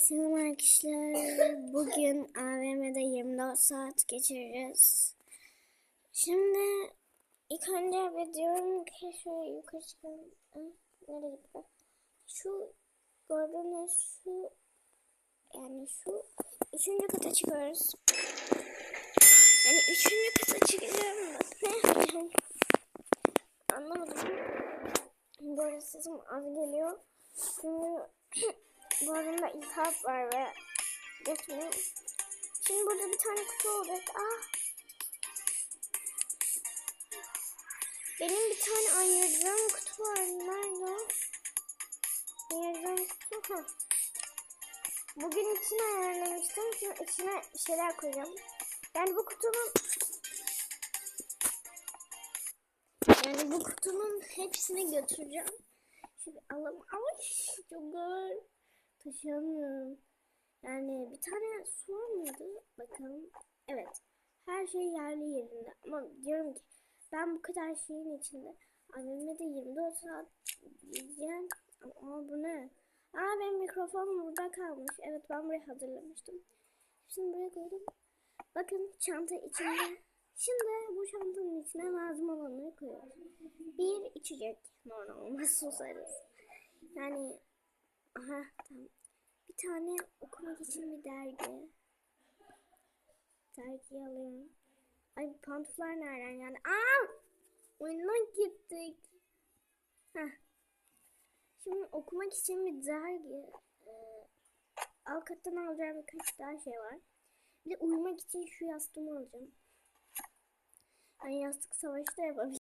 Selam arkadaşlar. Bugün AVM'de 24 saat geçireceğiz. Şimdi ilk önce bir diyorum ki yukarı çıkalım. Nereye gitti? Şu gördüğünüz şu yani şu üçüncü kata çıkıyoruz. Yani üçüncü kata çıkacağım. Ne yapacağım? Anlamadım. Bu arada sesim az geliyor. Çünkü boğazımda iltihap var ve geçmiyor. Şimdi burada bir tane kutu olacak. Ah! Benim bir tane ayırdığım kutu var. Nerede o? Ayırdığım kutu. Ha. Bugün içine ayarlamıştım. Şimdi içine bir şeyler koyacağım. Yani bu kutunun yani bu kutunun hepsini götüreceğim. Şimdi alalım. Ay çok ağır. Taşıyamıyorum. Yani bir tane var mıydı? Bakalım. Evet. Her şey yerli yerinde. Ama diyorum ki ben bu kadar şeyin içinde annemle de 24 saat yiyeceğim. Ama, bu ne? Aa benim mikrofonum burada kalmış. Evet ben buraya hazırlamıştım. Şimdi buraya koydum. Bakın çanta içinde. Şimdi bu çantanın içine lazım olanları koyuyoruz. Bir içecek. Normal susarız. Yani aha tamam. Bir tane okumak için bir dergi. Dergiyi alayım. Ay pantuflar nereden geldi? Aa! Oyuna gittik. Heh. Şimdi okumak için bir dergi. Ee, alt kattan alacağım birkaç daha şey var. Bir de uyumak için şu yastığımı alacağım. Ben yastık savaşı da yapabilirim.